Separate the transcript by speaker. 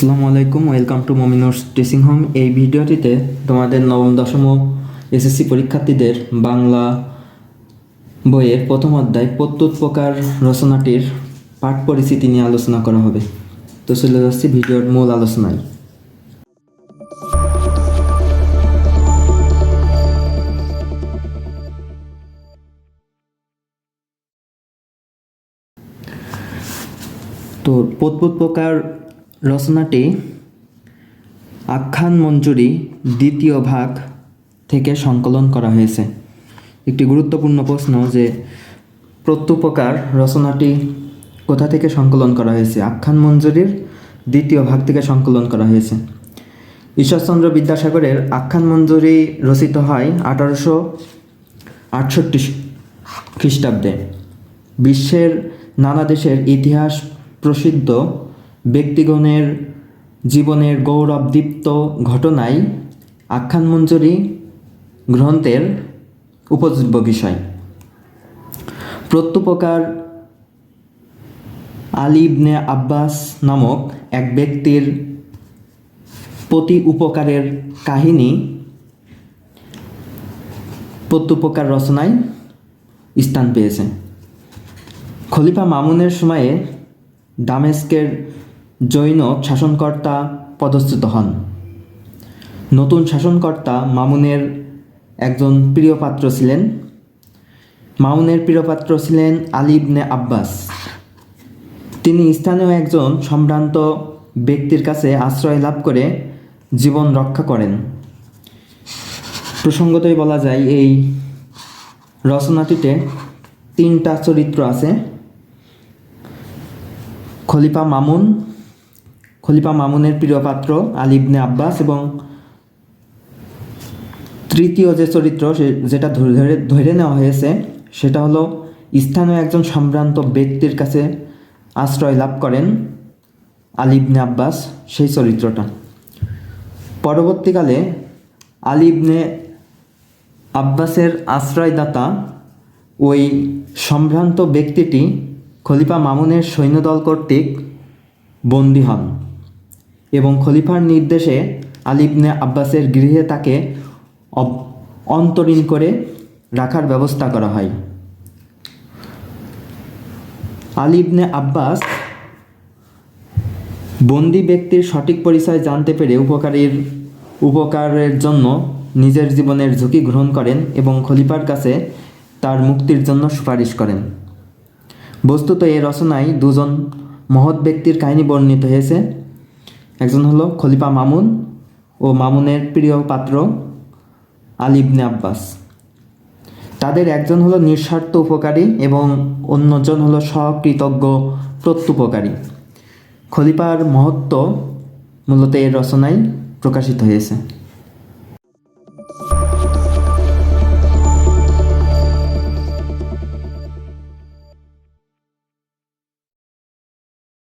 Speaker 1: আসসালামু আলাইকুম, welcome to Mominur teaching home. এই ভিডিওটিতে তোমাদের নবম, দশম এসএসসি পরীক্ষার্থীদের বাংলা বইয়ের প্রথম অধ্যায় প্রত্যুত প্রকার রচনাটির পাঠ পরিস্থিতি নিয়ে আলোচনা করা হবে। তো চলে যাচ্ছি ভিডিওর মূল আলোচনায়। তো পোতপোত প্রকার রচনাটি আখ্যান মঞ্জুরি দ্বিতীয় ভাগ থেকে সংকলন করা হয়েছে। একটি গুরুত্বপূর্ণ প্রশ্ন যে প্রত্যুপকার রচনাটি কোথা থেকে সংকলন করা হয়েছে? আখ্যান মঞ্জুরির দ্বিতীয় ভাগ থেকে সংকলন করা হয়েছে। ঈশ্বরচন্দ্র বিদ্যাসাগরের আখ্যান মঞ্জুরি রচিত হয় আঠারোশো আটষট্টি খ্রিস্টাব্দে। বিশ্বের নানা দেশের ইতিহাস প্রসিদ্ধ ব্যক্তিগণের জীবনের গৌরবদীপ্ত ঘটনাই আখ্যান মঞ্জুরি গ্রন্থের উপজীব্য বিষয়। প্রত্যুপকার আলী ইবনে আব্বাস নামক এক ব্যক্তির প্রতি উপকারের কাহিনী প্রত্যুপকার রচনায় স্থান পেয়েছে। খলিফা মামুনের সময়ে দামেস্কের জৈন শাসনকর্তা পদচ্যুত হন। নতুন শাসনকর্তা মামুনের একজন প্রিয় পাত্র ছিলেন। মামুনের প্রিয় পাত্র ছিলেন আলী ইবনে আব্বাস। তিনি স্থানীয় একজন সম্ভ্রান্ত ব্যক্তির কাছে আশ্রয় লাভ করে জীবন রক্ষা করেন। প্রসঙ্গতই বলা যায়, এই রচনাটিতে তিনটা চরিত্র আছে। খলিফা মামুন খলিফা মামুনের প্রিয় পাত্র আলিবনে আব্বাস এবং তৃতীয় যে চরিত্র সে, যেটা ধরে ধরে ধরে নেওয়া হয়েছে, সেটা হলো স্থানীয় একজন সম্ভ্রান্ত ব্যক্তির কাছে আশ্রয় লাভ করেন আলিবনে আব্বাস সেই চরিত্রটা। পরবর্তীকালে আলিবনে আব্বাসের আশ্রয়দাতা ওই সম্ভ্রান্ত ব্যক্তিটি খলিফা মামুনের সৈন্যদল কর্তৃক বন্দী হন। এবং খলিফার নির্দেশে আলিবনে আব্বাসের গৃহে তাকে অন্তরীণ করে রাখার ব্যবস্থা করা হয়। আলিবনে আব্বাস বন্দি ব্যক্তির সঠিক পরিচয় জানতে পেরে উপকারীর উপকারের জন্য নিজের জীবনের ঝুঁকি গ্রহণ করেন এবং খলিফার কাছে তার মুক্তির জন্য সুপারিশ করেন। বস্তুত এই রচনায় দুজন মহৎ ব্যক্তির কাহিনী বর্ণিত হয়েছে। একজন হলো খলিফা মামুন ও মামুনের প্রিয় পাত্র আলিবনে আব্বাস। তাদের একজন হলো নিঃস্বার্থ উপকারী এবং অন্যজন হলো স্বকৃতজ্ঞ প্রত্যুপকারী। খলিপার মহত্ব মূলত এর রচনায় প্রকাশিত হয়েছে।